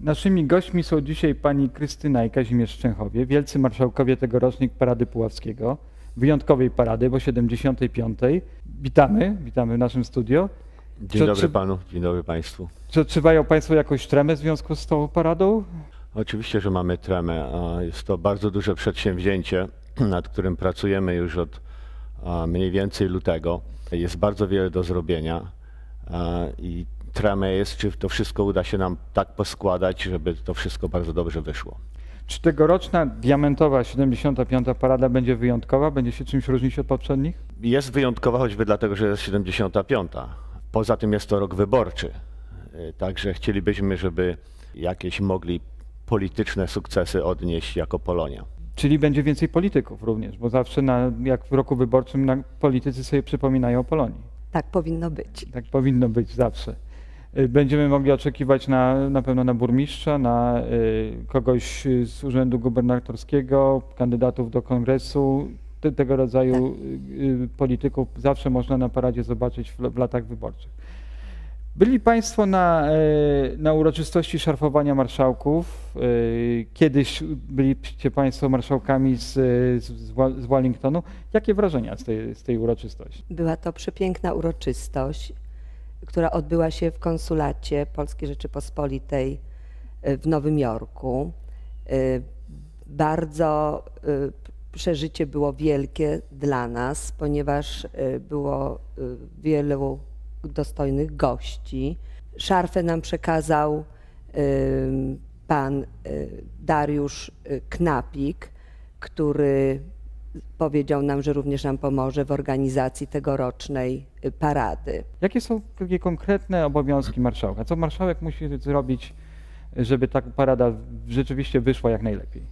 Naszymi gośćmi są dzisiaj pani Krystyna i Kazimierz Szczęchowie, wielcy marszałkowie tegorocznej Parady Puławskiego, wyjątkowej parady, bo 75. Witamy, witamy w naszym studio. Dzień dobry czy- panu, dzień dobry państwu. Czy odczuwają państwo jakąś tremę w związku z tą paradą? Oczywiście, że mamy tremę. Jest to bardzo duże przedsięwzięcie, nad którym pracujemy już od mniej więcej lutego. Jest bardzo wiele do zrobienia i tremę jest, czy to wszystko uda się nam tak poskładać, żeby to wszystko bardzo dobrze wyszło. Czy tegoroczna diamentowa 75. parada będzie wyjątkowa? Będzie się czymś różnić od poprzednich? Jest wyjątkowa choćby dlatego, że jest 75. Poza tym jest to rok wyborczy. Y, Także chcielibyśmy, żeby jakieś mogli polityczne sukcesy odnieść jako Polonia. Czyli będzie więcej polityków również, bo zawsze na, jak w roku wyborczym na, politycy sobie przypominają o Polonii. Tak powinno być. Tak powinno być zawsze. Y, Będziemy mogli oczekiwać na, na pewno na burmistrza, na y, kogoś z urzędu gubernatorskiego, kandydatów do kongresu. Te, tego rodzaju y, y, polityków zawsze można na paradzie zobaczyć w, w latach wyborczych. Byli Państwo na, na uroczystości szarfowania marszałków. Kiedyś byliście Państwo marszałkami z, z, z Wellingtonu. Jakie wrażenia z tej, z tej uroczystości? Była to przepiękna uroczystość, która odbyła się w konsulacie Polskiej Rzeczypospolitej y, w Nowym Jorku. Y, Bardzo y, przeżycie było wielkie dla nas, ponieważ było wielu dostojnych gości. Szarfę nam przekazał pan Dariusz Knapik, który powiedział nam, że również nam pomoże w organizacji tegorocznej y, parady. Jakie są takie konkretne obowiązki marszałka? Co marszałek musi zrobić, żeby ta parada rzeczywiście wyszła jak najlepiej?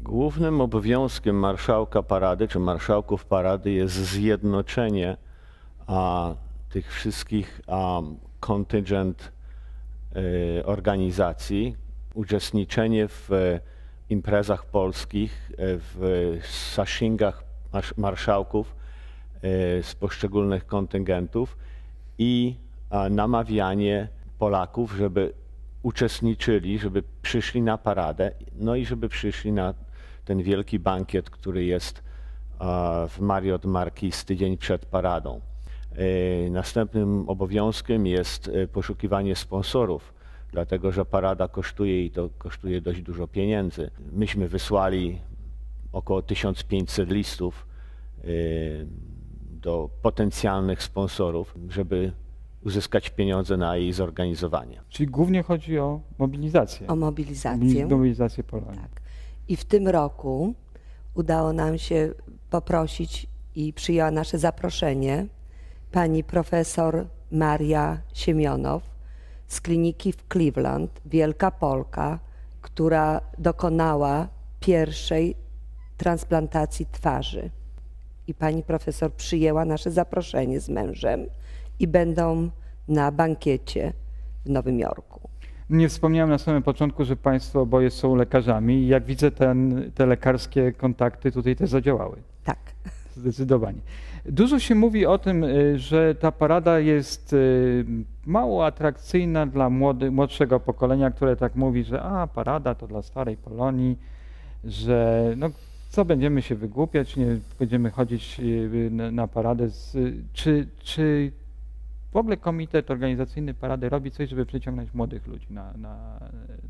Głównym obowiązkiem marszałka parady, czy marszałków parady jest zjednoczenie a, tych wszystkich a, kontyngent e, organizacji, uczestniczenie w e, imprezach polskich, e, w sashingach marsz- marszałków e, z poszczególnych kontyngentów i namawianie Polaków, żeby uczestniczyli, żeby przyszli na paradę, no i żeby przyszli na ten wielki bankiet, który jest w Marriott Marquis tydzień przed paradą. E, Następnym obowiązkiem jest poszukiwanie sponsorów, dlatego że parada kosztuje i to kosztuje dość dużo pieniędzy. Myśmy wysłali około 1500 listów e, do potencjalnych sponsorów, żeby uzyskać pieniądze na jej zorganizowanie. Czyli głównie chodzi o mobilizację. O mobilizację. Mobilizację Polonii. Tak. I w tym roku udało nam się poprosić i przyjęła nasze zaproszenie pani profesor Maria Siemionow z kliniki w Cleveland, Wielka Polka, która dokonała pierwszej transplantacji twarzy. I pani profesor przyjęła nasze zaproszenie z mężem i będą na bankiecie w Nowym Jorku. Nie wspomniałem na samym początku, że Państwo oboje są lekarzami i jak widzę, ten, te lekarskie kontakty tutaj też zadziałały. Tak. Zdecydowanie. Dużo się mówi o tym, y, że ta parada jest y, mało atrakcyjna dla młody, młodszego pokolenia, które tak mówi, że a parada to dla starej Polonii, że no, co będziemy się wygłupiać, nie będziemy chodzić y, na, na paradę. Z, czy, czy w ogóle komitet organizacyjny parady robi coś, żeby przyciągnąć młodych ludzi na, na,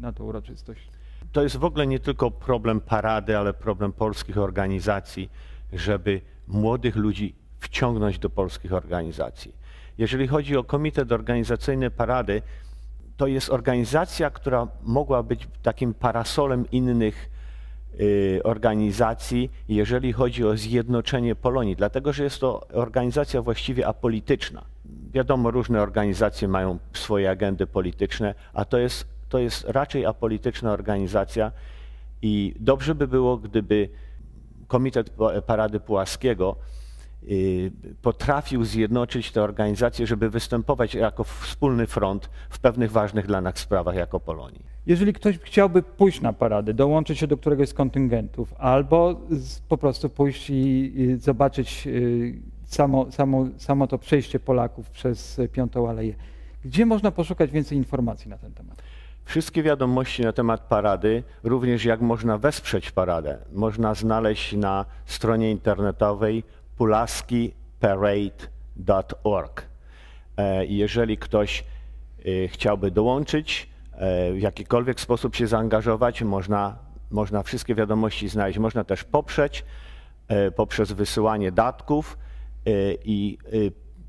na tę uroczystość? To jest w ogóle nie tylko problem parady, ale problem polskich organizacji, żeby młodych ludzi wciągnąć do polskich organizacji. Jeżeli chodzi o komitet organizacyjny parady, to jest organizacja, która mogła być takim parasolem innych y, organizacji, jeżeli chodzi o zjednoczenie Polonii, dlatego że jest to organizacja właściwie apolityczna. Wiadomo, różne organizacje mają swoje agendy polityczne, a to jest, to jest raczej apolityczna organizacja i dobrze by było, gdyby Komitet Pa- Parady Pułaskiego y, potrafił zjednoczyć te organizacje, żeby występować jako wspólny front w pewnych ważnych dla nas sprawach jako Polonii. Jeżeli ktoś chciałby pójść na paradę, dołączyć się do któregoś z kontyngentów, albo po prostu pójść i, zobaczyć y, samo, samo, samo to przejście Polaków przez Piątą Aleję, gdzie można poszukać więcej informacji na ten temat? Wszystkie wiadomości na temat parady, również jak można wesprzeć paradę, można znaleźć na stronie internetowej pulaskiparade.org. E, Jeżeli ktoś e, chciałby dołączyć, e, w jakikolwiek sposób się zaangażować, można, można wszystkie wiadomości znaleźć. Można też poprzeć poprzez wysyłanie datków i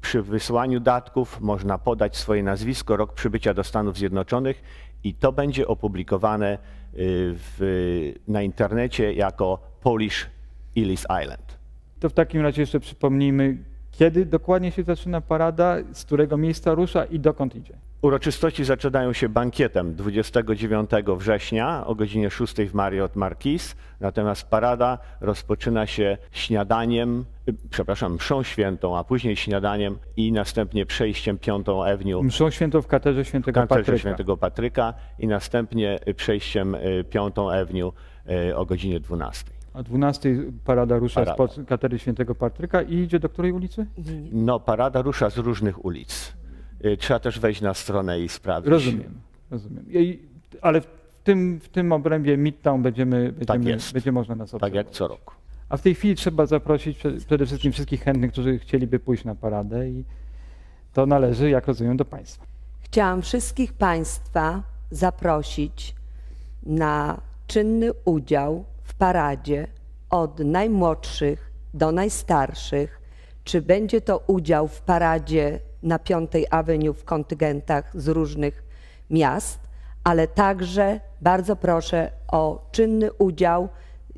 przy wysyłaniu datków można podać swoje nazwisko, rok przybycia do Stanów Zjednoczonych i to będzie opublikowane e, w, na internecie jako Polish Ellis Island. To w takim razie jeszcze przypomnijmy, kiedy dokładnie się zaczyna parada, z którego miejsca rusza i dokąd idzie. Uroczystości zaczynają się bankietem 29 września o godzinie 6 w Marriott Marquis, natomiast parada rozpoczyna się śniadaniem, przepraszam, mszą świętą, a później śniadaniem i następnie przejściem 5 Avenue Mszą świętą w katedrze świętego Katedrze Patryka. Świętego Patryka i następnie przejściem y, 5 Avenue y, o godzinie 12. O 12 parada rusza Parada. spod katedry świętego Patryka i idzie do której ulicy? No, parada rusza z różnych ulic. Y, Trzeba też wejść na stronę i sprawdzić. Rozumiem, rozumiem. I, ale w tym, w tym obrębie Midtown będziemy, będziemy, jest. będzie można nas Tak obserwować. jak co roku. A w tej chwili trzeba zaprosić prze- przede wszystkim wszystkich chętnych, którzy chcieliby pójść na paradę i to należy, jak rozumiem, do Państwa. Chciałam wszystkich Państwa zaprosić na czynny udział paradzie od najmłodszych do najstarszych. Czy będzie to udział w paradzie na Piątej Avenue w kontyngentach z różnych miast, ale także bardzo proszę o czynny udział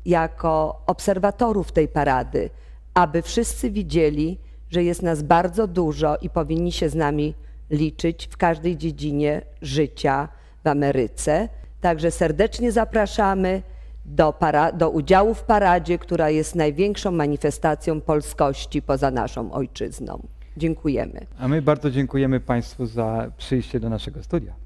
jako obserwatorów tej parady, aby wszyscy widzieli, że jest nas bardzo dużo i powinni się z nami liczyć w każdej dziedzinie życia w Ameryce. Także serdecznie zapraszamy do, para, do udziału w paradzie, która jest największą manifestacją polskości poza naszą ojczyzną. Dziękujemy. A my bardzo dziękujemy Państwu za przyjście do naszego studia.